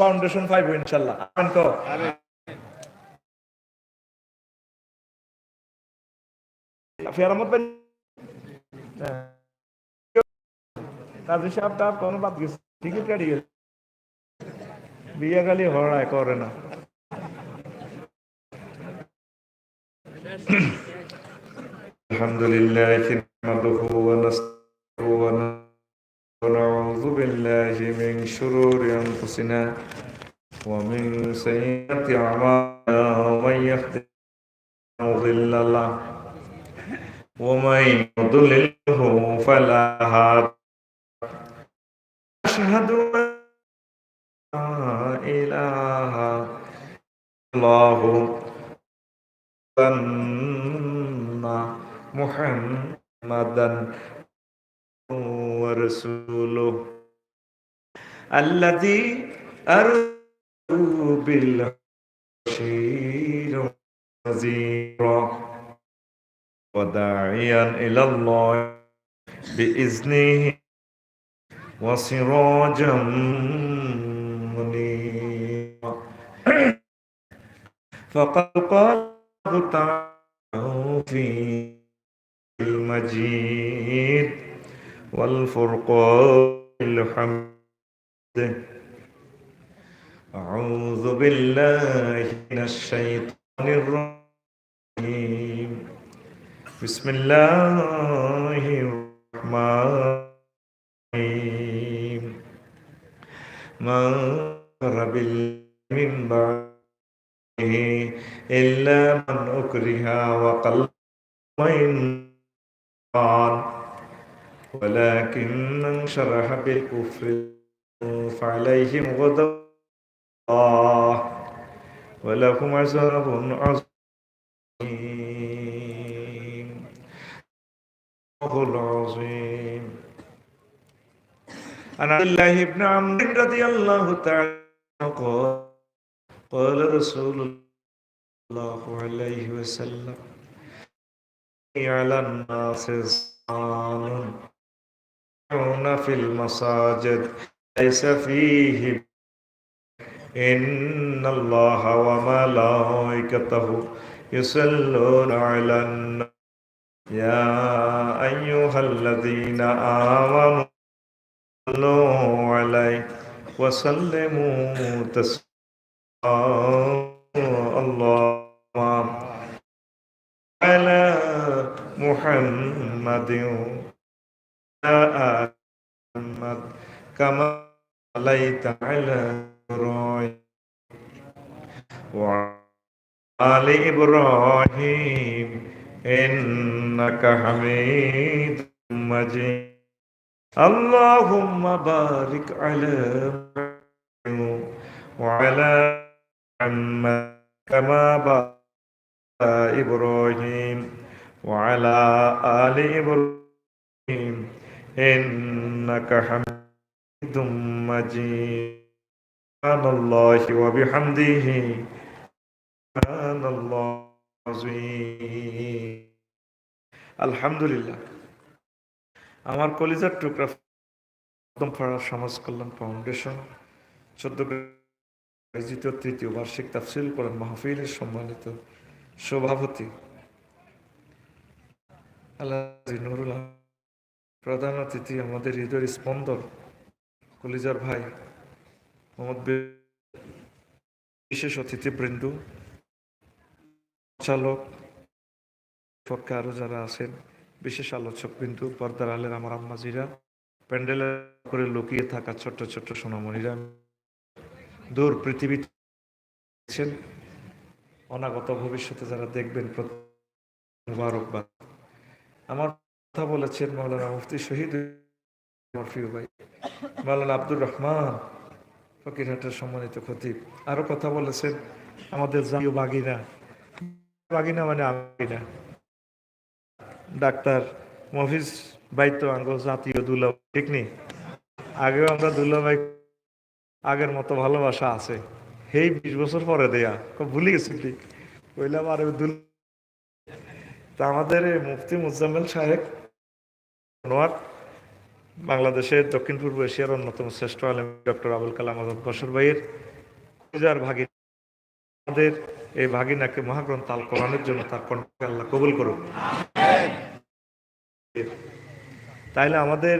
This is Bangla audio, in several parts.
ফাউন্ডেশন পাইব ইনশাল্লাহ আমেন তো ফেরামত ভাই কাজী সাহেবটা কোনো বাদ গেছে টিকিট কাটি গেছে বিয়ে খালি হড়ায় করে না الحمد لله نحمده ونستعينه ونعوذ بالله من شرور أنفسنا ومن سيئات أعمالنا ومن يهده مضل ومن يضلله فلا هادي أشهد أن لا إله إلا الله أن محمدا ورسوله الذي أرسل بالبشير نذيرا وداعيا إلى الله بإذنه وسراجا منيرا فقد قال الله تعالى في المجيد والفرقان الحمد أعوذ بالله من الشيطان الرجيم. بسم الله الرحمن الرحيم. من قرب من بعده إلا من أكره وقلب قال ولكن من شرح بالكفر فعليهم غضب الله ولهم عذاب عظيم. العظيم عن عبد الله بن عمرو رضي الله تعالى قال قال رسول الله عليه وسلم على الناس زمان. يدعون في المساجد ليس فيه. إن الله وملائكته يصلون على النبي. يا أيها الذين آمنوا صلوا عليه وسلموا تسليما. اللهم على محمد وعلى كما صليت على إبراهيم وعلى إبراهيم إنك حميد مجيد. اللهم بارك على وعلى محمد كما بارك إبراهيم وعلى آل إبراهيم إنك حميد مجيد سبحان الله وبحمده سبحان الله العظيم الحمد لله আমার কলিজার টুকরা প্রথম পাড়া সমাজ কল্যাণ ফাউন্ডেশন চোদ্দ আয়োজিত তৃতীয় বার্ষিক তাফসিল করেন মাহফিলের সম্মানিত সভাপতি আল্লাহ নুরুল আলম, প্রধান অতিথি আমাদের হৃদয়ের স্পন্দন কলিজার ভাই, মোহাম্মদ বিশেষ অতিথিবৃন্দ চালক পক্ষে আরও যারা আছেন, বিশেষ আলোচক বিন্দু, পর্দার আলের আমার আম্মাজিরা, প্যান্ডেলে করে লুকিয়ে থাকা ছোট্ট ছোট্ট সোনামণিরা, দূর পৃথিবী আছেন, অনাগত ভবিষ্যতে যারা দেখবেন মুবারকবাদ। আমার কথা বলেছেন মাওলানা মুফতি শহীদ আমার প্রিয় ভাই। মাওলানা আব্দুর রহমান ফকিরহাটের সম্মানিত খতিব। আরও কথা বলেছেন আমাদের জাতীয় বাগিনা। বাগিনা মানে আমিনা। ডাক্তার মফিজ বাইতো আঙ্গ জাতীয় দুলা ঠিক নেই আগেও আমরা দুলাভাই আগের মতো ভালোবাসা আছে। সেই বিশ বছর পরে দেয়া। খুব ভুলে গেছি কি? কইলাম, আরে দুল। তা আমাদের মুফতি মুজাম্মেল সাহেব বাংলাদেশের দক্ষিণ পূর্ব এশিয়ার অন্যতম শ্রেষ্ঠ আলম ডক্টর আবুল কালাম আজাদ বসর ভাইয়ের পূজার ভাগিন আমাদের এই ভাগিনাকে মহাগ্রন্থ আল কোরআনের জন্য তার কণ্ঠকে আল্লাহ কবুল করুক। তাইলে আমাদের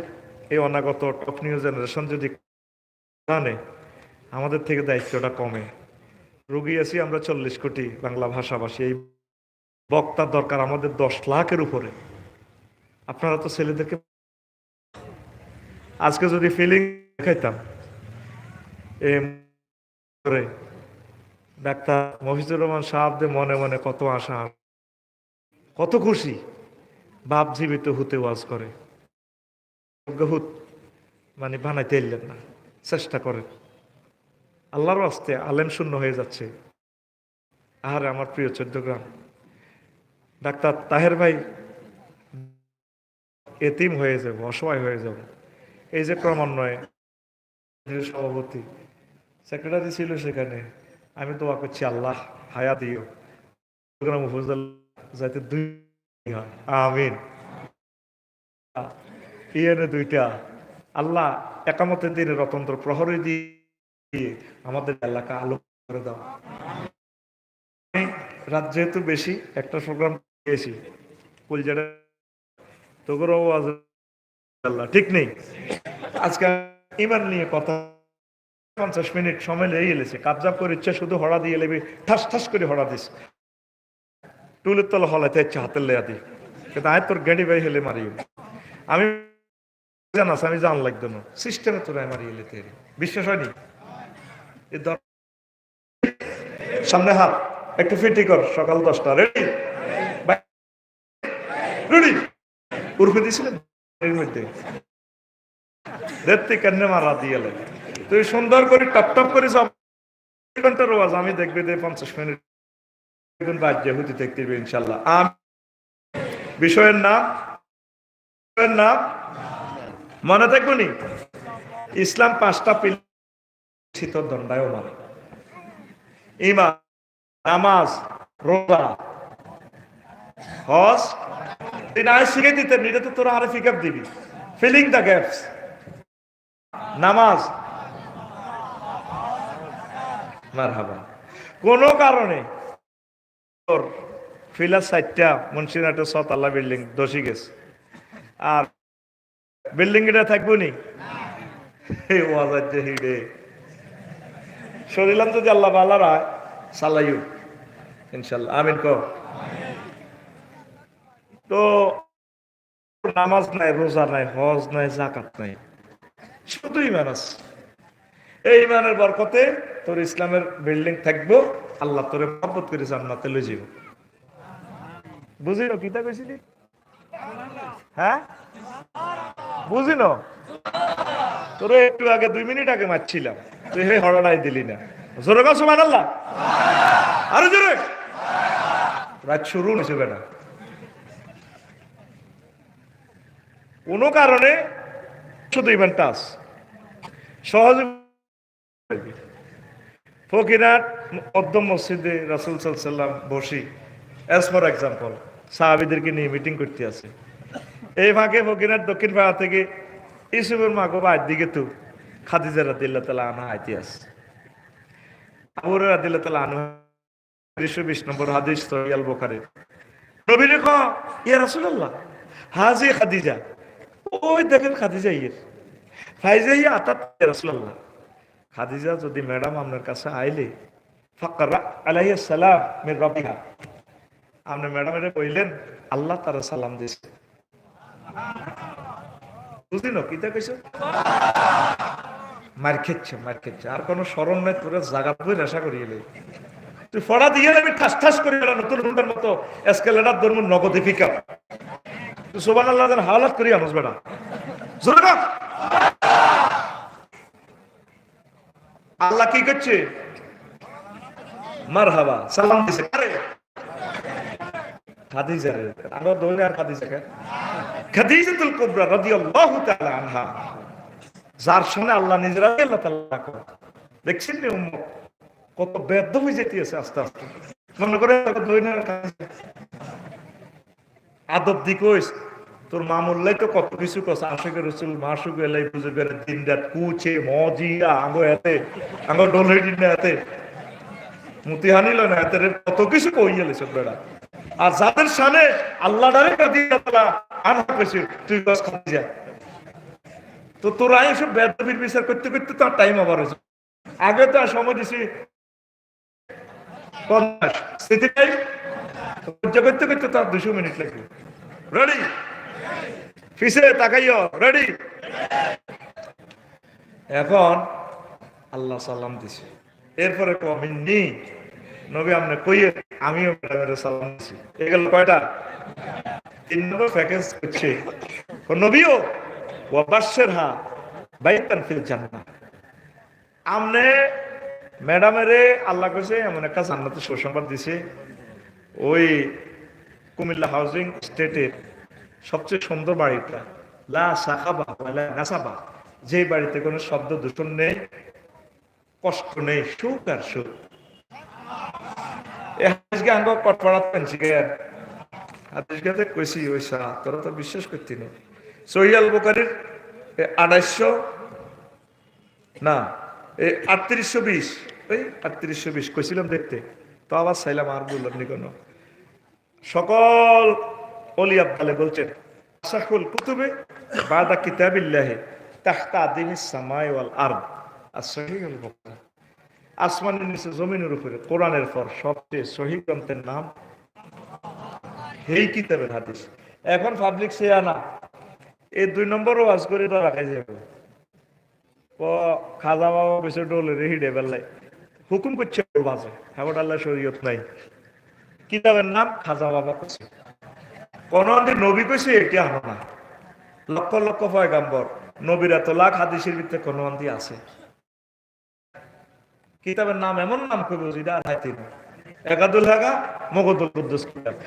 এই অনাগত টপ নিউ জেনারেশন যদি জানে, আমাদের থেকে দায়িত্বটা কমে। রুগী আছি আমরা চল্লিশ কোটি বাংলা ভাষাভাষী। এই বক্তার দরকার আমাদের দশ লাখের উপরে। আপনারা তো ছেলেদেরকে আজকে যদি ফিলিং দেখাইতাম করে ডাক্তার মফিজুর রহমান সাহাবদের মনে মনে কত আশা, কত খুশি, বাপ জীবিত হতে ওয়াজ করে। মানে বানাইতে এলেন না, চেষ্টা করেন। আল্লাহর আস্তে আলেম শূন্য হয়ে যাচ্ছে। আহারে আমার প্রিয় চোদ্দ গ্রাম, ডাক্তার তাহের ভাই, এতিম হয়ে যাব, অসহায় হয়ে যাব। এই যে ক্রমান্বয়ে সভাপতি সেক্রেটারি ছিল সেখানে। আমি দোয়া করছি আল্লাহ হায়া দিও। যাতে দুই আমিন। ইয়েনে দুইটা। আল্লাহ একামতের দিনে রতন্ত্র প্রহরী দিয়ে আমাদের এলাকা আলো করে দাও। রাত যেহেতু বেশি, একটা প্রোগ্রাম পেয়েছি কুলজাটা তোগরও আওয়াজ ঠিক নেই। আজকে ইমান নিয়ে কথা পঞ্চাশ মিনিট সময় লেগে গেলেছে। কাবজাব করে ইচ্ছা শুধু হড়া দিয়ে লেবে, ঠাস ঠাস করে হড়া দিস। টুলের তলা হলাতে ইচ্ছা হাতের লেয়া দি কিন্তু আয় তোর গাড়ি বাই হেলে মারি। আমি জানাস আমি জান লাগতো না। সিস্টেমে তোর মারি এলে তেরে। বিশ্বাস হয়নি? সামনে হাত, একটু ফিটি কর, সকাল দশটা। রেডি রেডি উর্ফে দিয়েছিলেন দেখতে কেন তুই সুন্দর করে টপ টপ আমি দেখবে দে পঞ্চাশ মিনিট হতে দেখতে ইনশাল্লাহ। বিষয়ের নাম নাম মনে থাকব নি? ইসলাম পাঁচটা পিল শীতর দণ্ডায়ও মানে ইমান, নামাজ, রোজা, হজ তুই না শিখে দিতে এটা তো তোরা আরে পিক আপ দিবি ফিলিং দ্য গ্যাপস নামাজ মারহাবা কোনো কারণে তোর ফিলার সাইডটা মুন্সিনাটের সতাল্লা বিল্ডিং দশি গেছে আর বিল্ডিং এটা থাকব নি হিডে শরীলাম যদি আল্লাহ বালারা সালাইও ইনশাল্লাহ আমিন কো তো নামাজ নাই, রোজা নাই, হজ নাই জাকাত নাই, শুধু ইমান আছে। এই ইমানের বরকতে তোর ইসলামের বিল্ডিং থাকব, আল্লাহ তোরে মহব্বত করে জান্নাতে লই যাব বুঝিল কিতা কইছিলি হ্যাঁ? বুঝিল? তোরে একটু আগে দুই মিনিট আগে মারছিলাম, তুই হে হরণাই দিলি না। জোরে কাছে আল্লাহ আরও জোরে। রাত শুরু হয়েছে বেটা। কোনো কারণে শুধু ইমানটা আস সহজ ফকিরাট মধ্যম মসজিদে রাসুল সাল্লাম বসি। অ্যাজ ফর এক্সাম্পল সাহাবিদেরকে নিয়ে মিটিং করতে আছে। এই ফাঁকে ফকিরাট দক্ষিণ পাড়া থেকে ইসুফের মা গোবা দিকে তো খাদিজা রাদিল্লা তালা আনা আইতে আছে। আবুর রাদিল্লা তালা আনু দুইশো বিশ নম্বর হাদিস তরিয়াল বোখারে। নবী রেখ ইয়া রাসুলাল্লাহ, হাজি খাদিজা। ওই দেখেন খাদিজা ইয়ের ফাইজা ইয়া আতাত ইয়া খাদিজা যদি ম্যাডাম আপনার কাছে আইলে, ফাকরা আপনি আল্লাহ আর কোনো স্মরণ নাই তোর জায়গা বই আশা করি এলে। তুই ফড়া দিয়ে আমি ঠাস ঠাস করে নতুন রুমের মতো এসকেলেটার ধর্ম নগদে তুই সোবান আল্লাহ হাওলাত করি আনস বেটা। আল্লাহ কি করছে? মার হাবা সালাম দিছে। আরে। যার সামনে আল্লাহ নিজেরা আল্লাহ করে। দেখছেন কত ব্যর্থ হয়ে যেতে আছে আস্তে আস্তে। মনে করে আদব দিকইস তোর মামুল্লাই তো কত কিছু কস আশেখ রসুল মাসুক এলাই পুজো করে দিন রাত কুচে, মজিয়া, আঙ্গো এতে, আঙ্গো ডোলে দিন এতে। মুতিহানি লয় না এদের কত কিছু কই গেলে সব বেড়া। আর যাদের সামনে আল্লাহ ডারে কাদি আল্লাহ আনা কইছে, তুই খাতি যা। তো তোরা এসব বেদবির বিচার করতে করতে তো টাইম আবার হয়েছে। আগে তো সময় দিছি করতে করতে তার দুশো মিনিট লাগবে। রেডি ফিসে তাকাইও রেডি এখন আল্লাহ সালাম দিছে। এরপরে কমিনি নবী আমনে কইয়ে, আমিও ম্যাডামের সালাম দিছি। এগুলো কয়টা? তিন নম্বর প্যাকেজ করছে নবীও ওয়াবাসের হা বাইতান ফিল জান্নাত আমনে ম্যাডামেরে আল্লাহ কইছে, এমন একটা জান্নাতের সুসংবাদ দিছে। ওই কুমিল্লা হাউজিং স্টেটের সবচেয়ে সুন্দর বাড়িটা। লা ওয়ালা নাসাবা। যে বাড়িতে কোনো শব্দ দূষণ নেই, কষ্ট নেই, সুখ আর সুখ। কইছি ওইসা, তোরা তো বিশ্বাস করতি না। সহিয়াল বুকারির আড়াইশো, না এই আটত্রিশশো বিশ। ওই আটত্রিশশো বিশ, কইছিলাম দেখতে। তো আবার চাইলাম আর বললাম নি কোনো। সকল অলি আব্দালে বলছেন, আশাকুল কুতুবে বাদা কিতাবিল্লাহি তাহতা আদিমিস সামাই ওয়াল আরদ। আর বুখারী। আসমানের নিচে জমিনের উপরে কোরআনের পর সবচেয়ে সহি গ্রন্থের নাম এই কিতাবের হাদিস। এখন পাবলিক সে আনা। এই দুই নম্বর ওয়াজ করে তো রাখা যাবে। ও খাজা বাবা বেশি ডোলে রে হিডে হুকুম করছে বাজে। এখন আল্লাহ শরীয়ত নাই। কিতাবের নাম খাজা বাবা কইছে কোন নবী কইছে এটি আনো না। লক্ষ লক্ষ পয়গাম্বর নবীর এত লাখ হাদিসের ভিতরে কোন অন্দি আছে। কিতাবের নাম এমন নাম কইব যেটা আর হাইতে না একাদুল হাগা মগদুল কুদ্দুস কিতাব।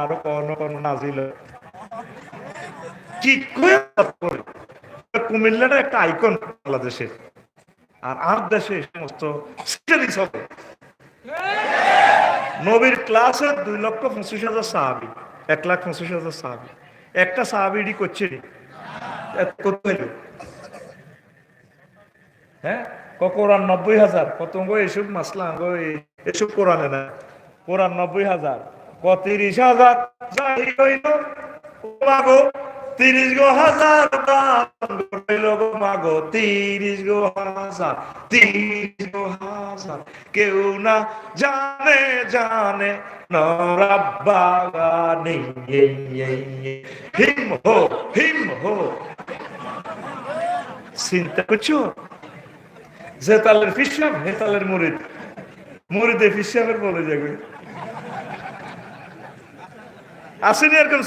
আরও নাজিল। কি কুমিল্লাটা একটা আইকন বাংলাদেশের। আর আর দেশে সমস্ত নবীর ক্লাসে দুই লক্ষ পঁচিশ হাজার সাহাবি, এক লাখ পঁচিশ হাজার সাহাবি। একটা সাহাবিডি করছে হ্যাঁ? কোরআন? নব্বই হাজার। কত এসব মাসলা এসব কোরআনে না। কোরআন নব্বই হাজার। ক, তিরিশ হাজার? তিরিশ গো হাজার হইল গো তিরিশ গো হাজার, তিরিশ গো হাজার। কেউ না জানে জানে নরাব্বাগানি হিম হো হিম হো। চিন্তা করছ? জেতালের ফিসাব হেতালের মুরিদ মুরিদে ফিসাবের বলে যাবে। আসেনি এরকম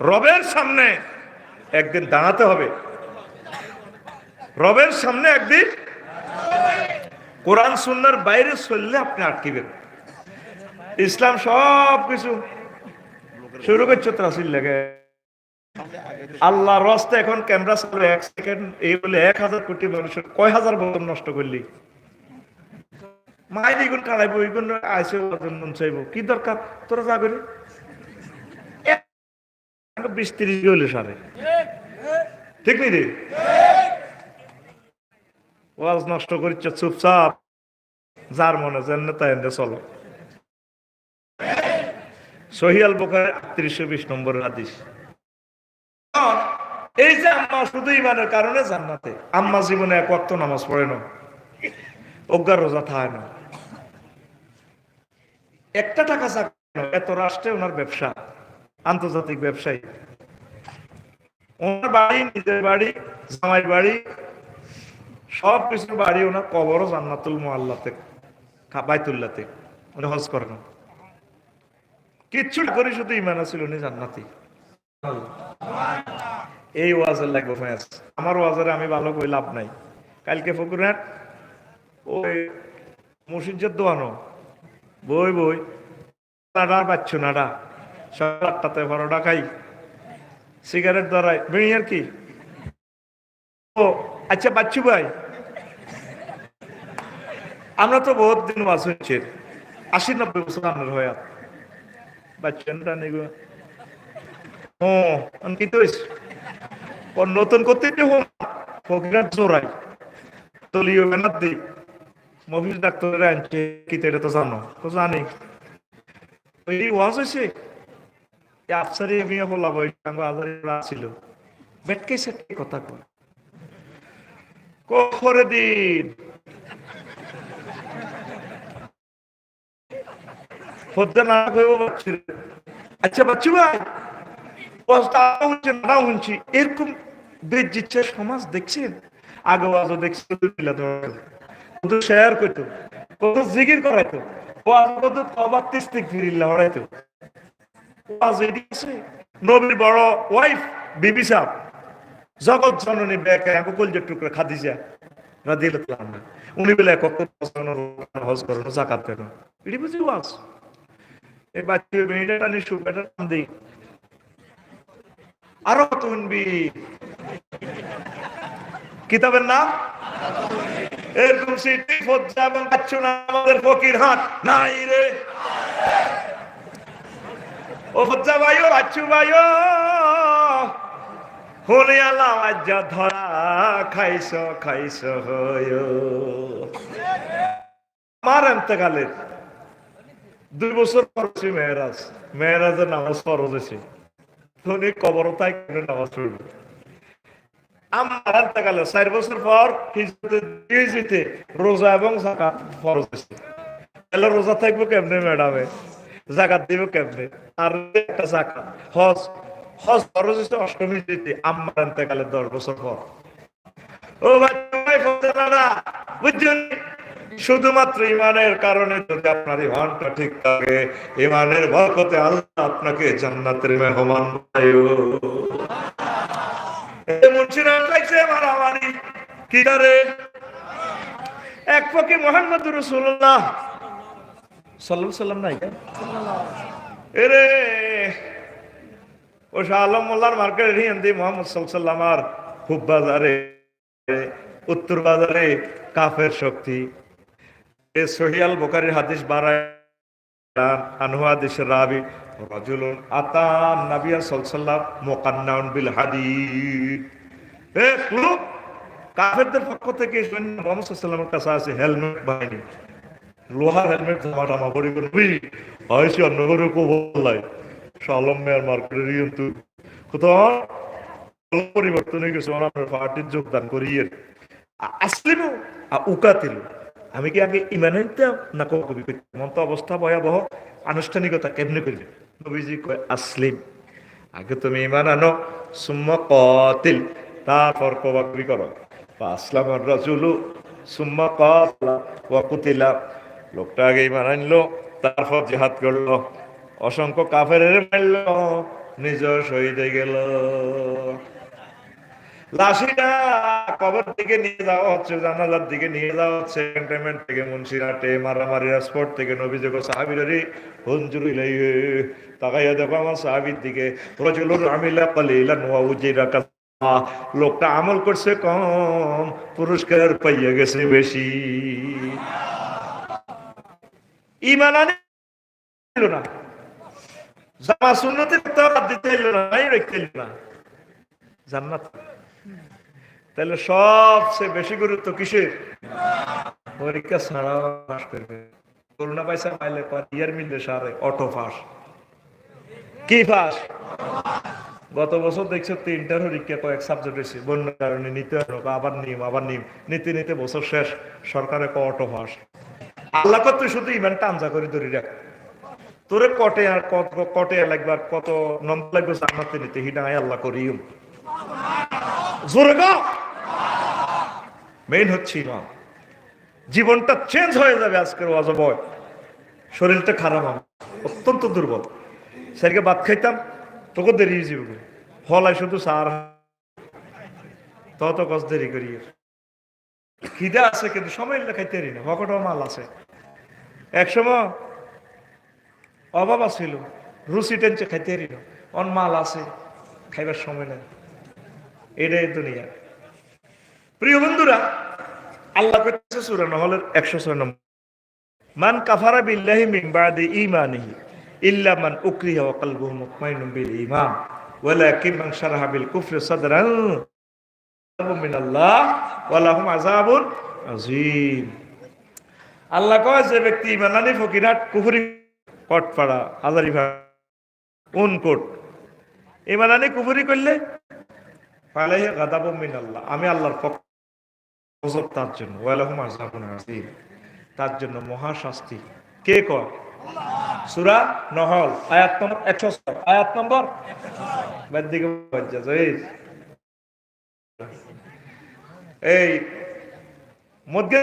রবের সামনে একদিন দাঁড়াতে হবে। রবের সামনে একদিন কোরআন সুন্নার বাইরে চললে আপনি আটকিবেন। ইসলাম সব কিছু শুরু করছ ত্রাসিল লাগে। আল্লাহ রস্তে এখন ক্যামেরা চালু, এক সেকেন্ড এই বলে এক হাজার কোটি মানুষের কয় হাজার বছর নষ্ট করলি? মাই দ্বিগুণ কাড়াইবো এইগুণ আইসে চাইব। কি দরকার? তোরা যাবে বিশ তিরিশ সারে। ঠিক রে ওয়াজ নষ্ট করিচ্ছে, চুপচাপ। যার মনে যেন তাই চলো। সহিয়াল বোখারে আটত্রিশশো বিশ এই যে আম্মা শুধু ইমানের কারণে জান্নাতে, আম্মা জীবনে এক ওয়াক্ত নামাজ পড়ে না। অজ্ঞার রোজা থায় না। একটা টাকা চাকরি এত রাষ্ট্রে ওনার ব্যবসা। আন্তর্জাতিক ব্যবসায়ী। ওনার বাড়ি, নিজের বাড়ি জামাই বাড়ি সব কিছুর বাড়ি ওনার কবরও জান্নাতুল মোয়াল্লাতে বাইতুল্লাতে। উনি হজ করেন। কিচ্ছু করি শুধু ইমান ছিল উনি জান্নাতি। এই ওয়াজের লাগবে ফয়াজ আমার ওয়াজের আমি ভালো কই লাভ নাই। কালকে ফকুরহাট ওই মুর্শিদের দোয়ানো। বই বই। নাডা পাচ্ছ নাডা সকাল আটটাতে বারোটা খাই। সিগারেট ধরাই। বেড়ি আর কি? ও আচ্ছা বাচ্চু ভাই। আমরা তো বহুত দিন ওয়াজ হচ্ছে আশি নব্বই বছর আপনার হয়াত বাচ্চাটা নেই ও কি তো নতুন করতে ফকিরাত জোড়াই। দলীয় ব্যানার দিই মফিজ ডাক্তারের আনছে, কি তো এটা তো জানো। তো জানি। ওই ওয়াজ হয়েছে আফসারি মিয়া আজারি ছিল। বেটকে সেটকে কথা কয়? দিন। আচ্ছা বাচ্চু ভাই না এরকম বেজিচ্ছে সমাজ দেখছেন? আগে ওয়াজও দেখছি কত শেয়ার করতো কত জিকির করাইতো। ওয়াজ কত তবার তিস্তিক ফিরিল্লা নবীর বড় ওয়াইফ বিবি সাহেব। জগৎ জননী কলজের টুকরা খাদিজা। রাদিয়াল্লাহু আনহা। উনি বলে হজ করেন জাকাত দেন। এটি বুঝি ওয়াজ। এই মেয়েটা টানি সুগাটা নাম দেই। আরও তুনবি কিতাবের নাম? এরকম সিটি, ফজ্জা এবং না আমাদের ফকির হাট। নাই রে। ও ফজ্জা ভাইও বাচ্চু ভাইও। হলে আল্লাহ আজ্জা ধরা খাইছ খাইছ হয় আমার এন্তকালের দুই বছর হচ্ছে মেয়েরাজ। মেয়েরাজের নামাজ ফরজ হয়েছে। ধনী কবর তাই কেন নামাজ পড়বে? আমার এন্তকালে চার বছর পর রোজা এবং জাকাত ফরজ তাহলে রোজা থাকব কেমনে, ম্যাডামে? জাকাত দিব কেমনে? আর একটা জাকাত। হজ হজ ফরজ হয়েছে অষ্টমী দিতে আমার এন্তকালে দশ বছর পর ও ভাই বুঝছেন শুধুমাত্র ইমানের কারণে যদি আপনার ইমানটা ঠিক থাকে, ইমানের বরকতে আল্লাহ আপনাকে জান্নাতের মেহমান মারামারি। কি এক পক্ষে মোহাম্মদ রসুল্লাহ সাল্লাম সাল্লাম নাই এরে ও শাহ আলম মোল্লার মার্কেট হিন্দি মোহাম্মদ সাল্লাম আর খুব বাজারে, উত্তর বাজারে কাফের শক্তি। এ সহিয়াল বোকারির হাদিস বাড়ায় আনহু রাবি, রাজুলুন আতান নাবিয়া সাল্লাল্লাহ মুকান্নাউন বিল হাদিদ। এ, ক্লু, কাফেরদের পক্ষ থেকে সৈন্য মোহাম্মদ সাল্লাল্লাহু কাছে আছে হেলমেট বাহিনী। লোহার হেলমেট জামা টামা পরি করবি হয়েছে অন্য করে কো বললাই সালম মেয়ার মার্কেটের কিন্তু কোথাও পরিবর্তন হয়ে গেছে আমরা পার্টির যোগদান আমি কি আগে ইমান না কবি অবস্থা ভয়াবহ। আনুষ্ঠানিকতা কেমনে করবে নবীজি কয়, আসলিম, আগে তুমি ইমান আনো, সুম্ম কতিল, তারপর কবা কবি করো আসলাম রাজুলু, সুম্ম কতলা ওয়া কুতিলা। লোকটা আগে ইমান তারপর জেহাদ করল। অসংখ্য কাফের মারলো, নিজ শহীদ হয়ে গেল। লাশিটা কবর দিকে নিয়ে যাওয়া হচ্ছে, জানালার দিকে নিয়ে যাওয়া হচ্ছে ক্যান্টনমেন্ট থেকে মুন্সিরাটে স্পট থেকে হুঞ্জুরি তাকাইয়া দেখো আমার সাহাবির দিকে রজুলুর আমিলা কালিলান ওয়া উজিরা লোকটা আমল করছে কম, পুরস্কার পাইয়া গেছে বেশি। ইমান আনে না। জামা দিতে না, নাই রাখতে না। জান্নাত। তাহলে সবচেয়ে বেশি গুরুত্ব কিসের? পরীক্ষা ছাড়াও করবে। করোনা পয়সা পাইলে ইয়ার সারে, অটো পাস কি পাস গত বছর দেখছ তিনটার পরীক্ষা কয়েক সাবজেক্ট হয়েছে বন্যার কারণে নিতে হবে আবার নিম আবার নিম। নিতে নিতে বছর শেষ, সরকারে অটো পাস আল্লাহ কত শুধু ইমান টানজা করে ধরি রাখ। তোরে কটে আর কত কটে লাগবে আর কত নম্বর লাগবে জান্নাতে নিতে হিডা আল্লাহ করিম। জোরে গা। মেইন হচ্ছে ইমাম জীবনটা চেঞ্জ হয়ে যাবে আজকের অজবয় শরীরটা খারাপ আমার অত্যন্ত দুর্বল। স্যারকে ভাত খাইতাম, তোকে দেরি যাবে। ফলাই শুধু সার। তত কষ্ট দেরি করি খিদে আছে কিন্তু সময় খাইতে পারি না। ভকটাও মাল আছে। এক সময় অভাব আছিল, রুচি টেনছে খাইতে না অন মাল আছে, খাইবার সময় নেই। এটাই দুনিয়া। প্রিয় বন্ধুরা, আল্লাহ করতেছে সূরা নহলের 106 নম্বর। মান কাফারা বিল্লাহি মিন বাদি ঈমানিহি ইল্লা মান উকরিহা ওয়া কলবুহু মুতমাইনুন বিল ঈমান, ওয়ালাকিন মান শারাহা বিল কুফরি সাদরান মিন আল্লাহ ওয়া লাহুম আযাবুন আজিম আল্লাহ কয় যে ব্যক্তি ইমানানি ফকিরহাট, কুফুরি, কটপাড়া হাজারিভাড়া উনকোট ইমানানি কুফুরি করলে ফালাইহে গাদাব মিন আল্লাহ আমি আল্লাহর গজব তার জন্য, ওয়ালাহুম আযীম। তার জন্য মহাশাস্তি। কে কয়? সূরা নহল, আয়াত নম্বর 106 আয়াত নম্বর? বাদ দিকে এই মধ্যে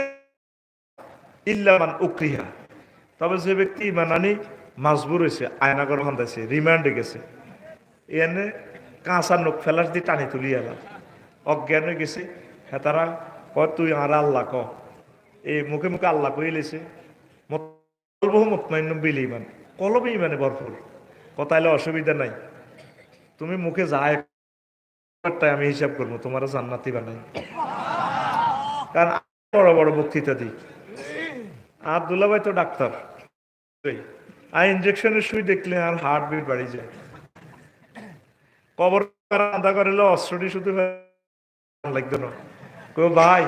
ইল্লামান উকরিহা। তবে যে ব্যক্তি ইমানানি মাজবুর হয়েছে আয়নাগর হন্দাইছে রিমান্ডে গেছে। এনে কাঁচা নখ ফেলাস দিয়ে টানি তুলি এলা অজ্ঞান হয়ে গেছে। হেতারা কয়, তুই আর আল্লাহ ক? এই মুখে মুখে আল্লাহ কই লেছে? বহু মতমাইন্য বিলি ইমান। কলবে ইমানে ভরপুর। কথাইলে অসুবিধা নাই। তুমি মুখে যায় আমি হিসাব করব তোমার জান্নাতি বানাই। কারণ বড় বড় বক্তৃতা দিই। আবদুল্লাহ ভাই তো ডাক্তার। আর ইঞ্জেকশনের সুই দেখলে আর হার্ট বিট বাড়ি যায়। কবর আদা করিলে অস্ত্রটি শুধু লাগতো না। কো ভাই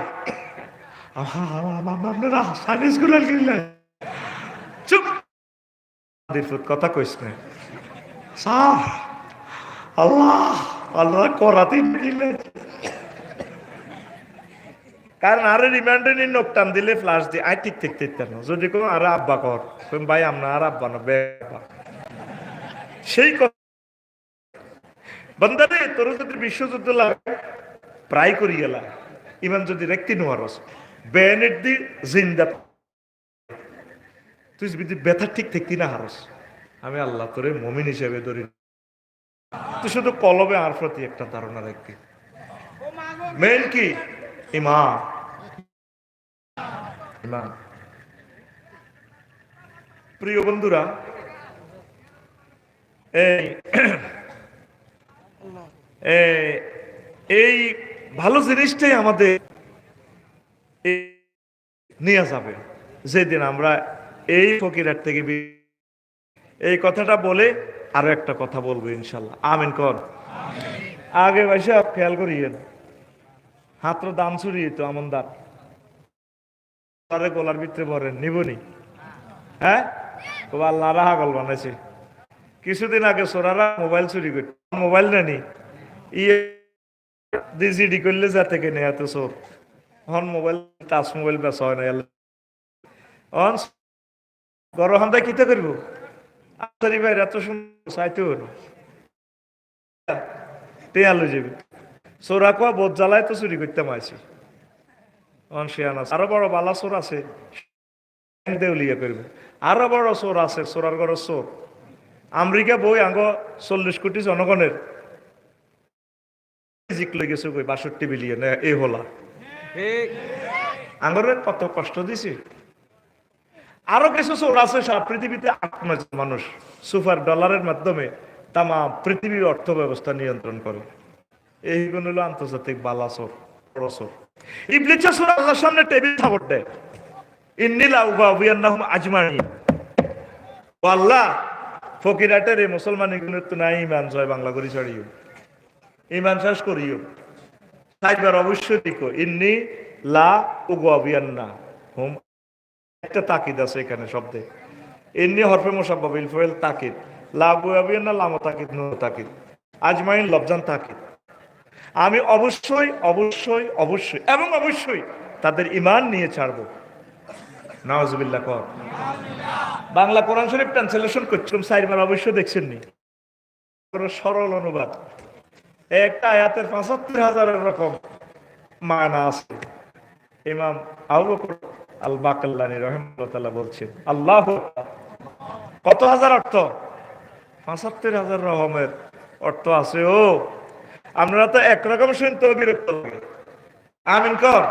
কথা কইস না। আল্লাহ আল্লাহ করাতেই কারণ আরে রিমান্ডে নিয়ে নোক টান দিলে ফ্লাশ দিয়ে আই ঠিক ঠিক ঠিক না। যদি কোনো আরে আব্বা কর ভাই আমরা আর আব্বা না বে সেই কথা বন্দারে তোর যদি বিশ্বযুদ্ধ লাগে প্রায় করি গেলা। ইমান যদি রেক্তি নোয়ারস বেনেট দি জিন্দা তুই যদি ব্যথা ঠিক থাকতি না হারস আমি আল্লাহ তোরে মমিন হিসেবে ধরি তুই শুধু কলবে আর প্রতি একটা ধারণা রাখবি। মেন কি? ইমান প্রিয় বন্ধুরা, এই ভালো জিনিসটাই আমাদের নিয়ে যাবে। যেদিন আমরা এই ফকিরার থেকে এই কথাটা বলে আরও একটা কথা বলব ইনশাল্লাহ। আমিন কর। আগে বসে খেয়াল করিয়েন। হাতর দাম ছড়িয়ে তো আমন দাম তারে গলার ভিতরে ভরেন নিবনি। হ্যাঁ? ও আল্লাহ রাহা গল বানাইছে। কিছুদিন আগে সোরারা মোবাইল চুরি করত, মোবাইল নেনি ইয়ে ডিজিডি করলে যা থেকে নেই এত চোর। হন মোবাইল, টাচ মোবাইল বেচা হয় না অন গরম হামদা কিতে করব? আসারি ভাই, এত সুন্দর চাইতে হলো। টেয়ালো যাবে। চোরা কোয়া বোধ জ্বালায় তো চুরি করতে মাইছি অন আছে। আরও বড় বালা চোর আছে। দেউলিয়া করবে আরও বড় চোর আছে চোরার ঘর চোর আমেরিকা বই আঙ্গ চল্লিশ কোটি জনগণের। জিক লই গেছে কই বাষট্টি বিলিয়ন এই হলা। আঙ্গরে কত কষ্ট দিছি? আরও কিছু চোর আছে সারা পৃথিবীতে মানুষ। সুপার ডলারের মাধ্যমে তামা পৃথিবীর অর্থ ব্যবস্থা নিয়ন্ত্রণ করে এইগুলো হলো আন্তর্জাতিক বালা চোর, বড় চোর। ইবলিচা চোর আল্লাহর সামনে টেবিল থাপড় দেয়। ইন্নিলা উবা উবিয়ান্নাহুম আজমানি আল্লাহ ফকিরাটের এই মুসলমান এগুলো তো নাই, ইমান জয় বাংলা করি ছাড়িও। ইমান শেষ করিও। সাইবার অবশ্যই দিকো ইন্নি লা উগাবিয়ান্না হুম একটা তাকিদ আছে এখানে শব্দে। ইন্নি হরফে মোসাব্বাব ইলফেল তাকিদ। লা উগাবিয়ান্না লামো তাকিদ নো তাকিদ। আজমাইন লবজান তাকিদ। আমি অবশ্যই অবশ্যই অবশ্যই এবং অবশ্যই তাদের ইমান নিয়ে ছাড়বো। নওয়াজবিল্লাহ কর। বাংলা কোরআন শরীফ ট্রান্সলেশন করছিলাম সাইবার অবশ্য দেখছেন নি সরল অনুবাদ। একটা আয়াতের পঁচাত্তর হাজারের রকম মানা আছে। ইমাম আল বাকাল্লানি রহমতুল্লাহ বলছেন, আল্লাহ কত হাজার অর্থ? পঁচাত্তর হাজার রকমের অর্থ আছে ও। আপনারা তো একরকম শুনতে বিরক্ত লাগে আমিন কর।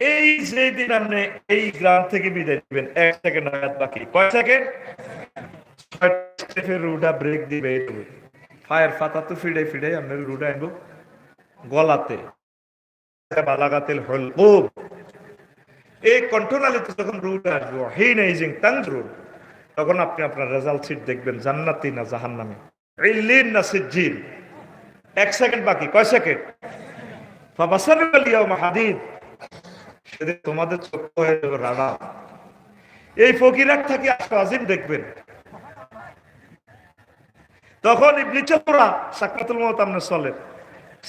এই যে দিন আপনি এই গ্রাম থেকে বিদায় দিবেন এক সেকেন্ড বাকি। কয় সেকেন্ড? রুটা ব্রেক দিবে ফায়ার ফাতা তো ফিডে ফিডে আপনার রুটা আনব। গলাতে। বালাগাতিল হল খুব এই কন্ট্রোনালিতে যখন রুট আসব হিনাইজিং তানজরুল তখন আপনি আপনার রেজাল্ট সিট দেখবেন, জান্নাতি না জাহান্নামে। ইল্লিন না সিজ্জিন এক সেকেন্ড বাকি, কয় সেকেন্ড? সেদিন তোমাদের চক্ষু হয়ে যাবে এই আজিম দেখবেন। তখন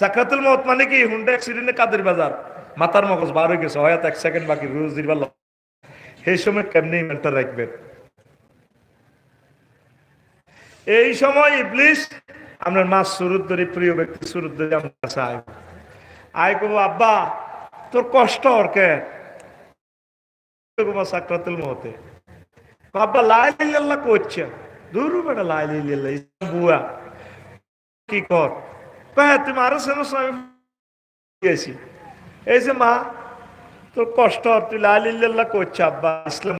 সাকরাতুল মত মানে কি? হুন্ডা অ্যাক্সিডেন্টে কাদের বাজার? মাথার মগজ বার হয়ে গেছে, হয়তো এক সেকেন্ড বাকি, রোজ দিবার এই সময় কেমনি মেন্টাল রাখবেন? এই সময় ইবলিশ আপনার মা সুরুদ ধরে, প্রিয় ব্যক্তি সুরুদ ধরে, আমার কাছে আয় আয় কবো আব্বা, তোর কষ্ট ওর কে? কবো সাকরাতুল মতে আব্বা, লাই লাল্লাহ করছে। দূর বেটা লাই লাল্লাহ বুয়া। কি কর? কহে তুমি আরও সেন গেছি এই যে মা, তোর কষ্ট তুই লাই লাল্লাহ করছে আব্বা, ইসলাম